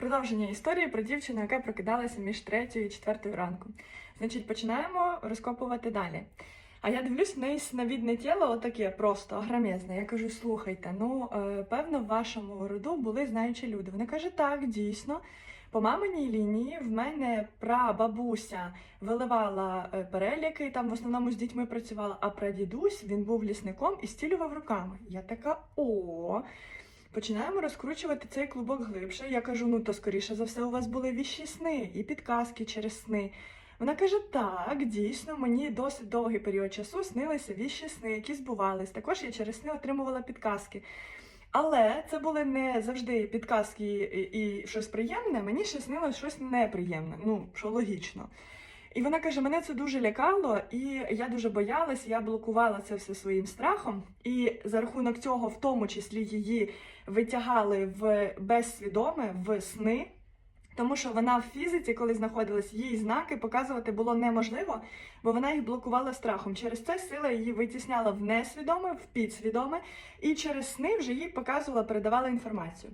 Продовження історії про дівчину, яка прокидалася між третьою і четвертою ранку. Значить, починаємо розкопувати далі. А я дивлюсь, в неї сновідне тіло отаке просто агромезне. Я кажу: слухайте, ну е, певно, в вашому роду були знаючі люди. Вона каже, так, дійсно. По маминій лінії в мене прабабуся виливала е, переліки, там в основному з дітьми працювала, а прадідусь він був лісником і стілював руками. Я така о. Починаємо розкручувати цей клубок глибше. Я кажу: ну то скоріше за все, у вас були віщі сни і підказки через сни. Вона каже: так, дійсно, мені досить довгий період часу снилися віщі сни, які збувались. Також я через сни отримувала підказки. Але це були не завжди підказки і, і щось приємне, мені ще снилось щось неприємне, ну, що логічно. І вона каже: мене це дуже лякало, і я дуже боялась, я блокувала це все своїм страхом. І за рахунок цього, в тому числі, її витягали в безсвідоме, в сни. Тому що вона в фізиці, коли знаходилась, їй знаки показувати було неможливо, бо вона їх блокувала страхом. Через це сила її витісняла в несвідоме, в підсвідоме, і через сни вже їй показувала, передавала інформацію.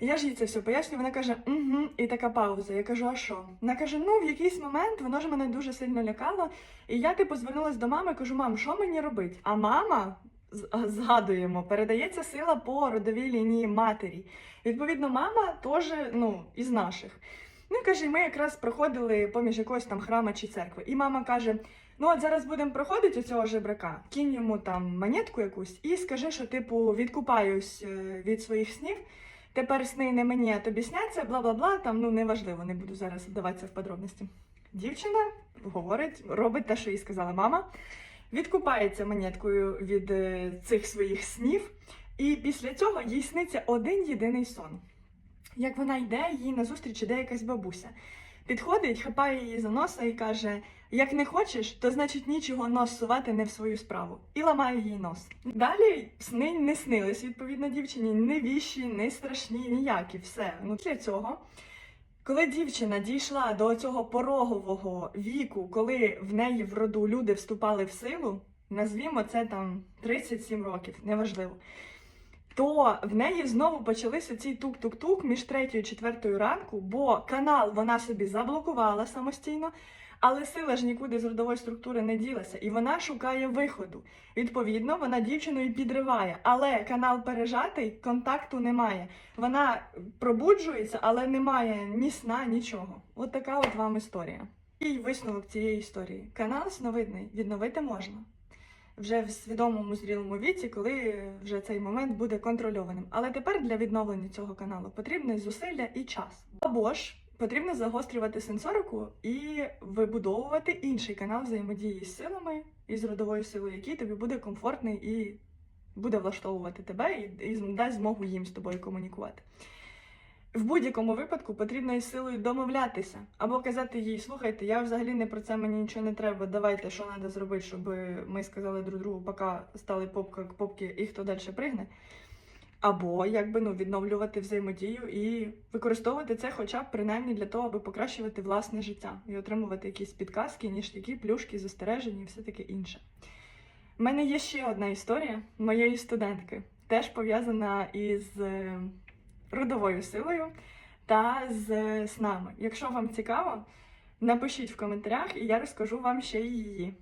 Я ж їй це все пояснюю, вона каже, угу, і така пауза. Я кажу, а що? Вона каже: ну, в якийсь момент воно ж мене дуже сильно лякало. І я типу звернулася до мами, кажу, мам, що мені робити? А мама згадуємо, передається сила по родовій лінії матері. Відповідно, мама теж ну, із наших. Ну, каже, ми якраз проходили поміж якогось там храма чи церкви. І мама каже: ну от зараз будемо проходити цього жебрака, кинь йому там монетку якусь і скажи, що типу відкупаюсь е, від своїх снів. Тепер сни не мені, а тобі сняться, бла бла бла. Там ну неважливо, не буду зараз вдаватися в подробності. Дівчина говорить, робить те, що їй сказала мама, відкупається монеткою від е, цих своїх снів, і після цього їй сниться один єдиний сон. Як вона йде, їй назустріч іде якась бабуся. Підходить, хапає її за носа і каже: як не хочеш, то значить нічого нос сувати не в свою справу. І ламає їй нос. Далі сни не снились, відповідно, дівчині, не віщі, не страшні, ніякі. Все. Ну для цього. Коли дівчина дійшла до цього порогового віку, коли в неї в роду люди вступали в силу, назвімо це там 37 років, неважливо, то в неї знову почалися ці тук-тук-тук між третьою і четвертою ранку, бо канал вона собі заблокувала самостійно, але сила ж нікуди з родової структури не ділася, і вона шукає виходу. Відповідно, вона дівчину і підриває, але канал пережатий, контакту немає. Вона пробуджується, але немає ні сна, нічого. От така от вам історія. І висновок цієї історії. Канал сновидний відновити можна вже в свідомому зрілому віці, коли вже цей момент буде контрольованим. Але тепер для відновлення цього каналу потрібне зусилля і час. Або ж потрібно загострювати сенсорику і вибудовувати інший канал взаємодії з силами і з родовою силою, який тобі буде комфортний і буде влаштовувати тебе і, і дасть змогу їм з тобою комунікувати. В будь-якому випадку потрібно із силою домовлятися або казати їй: слухайте, я взагалі не про це мені нічого не треба. Давайте, що треба зробити, щоб ми сказали друг другу, поки стали попка попки і хто далі пригне. Або якби ну відновлювати взаємодію і використовувати це, хоча б принаймні для того, аби покращувати власне життя і отримувати якісь підказки, ніштяки, плюшки, застереження і все таке інше. У мене є ще одна історія моєї студентки, теж пов'язана із е, родовою силою та з снами. Якщо вам цікаво, напишіть в коментарях, і я розкажу вам ще її.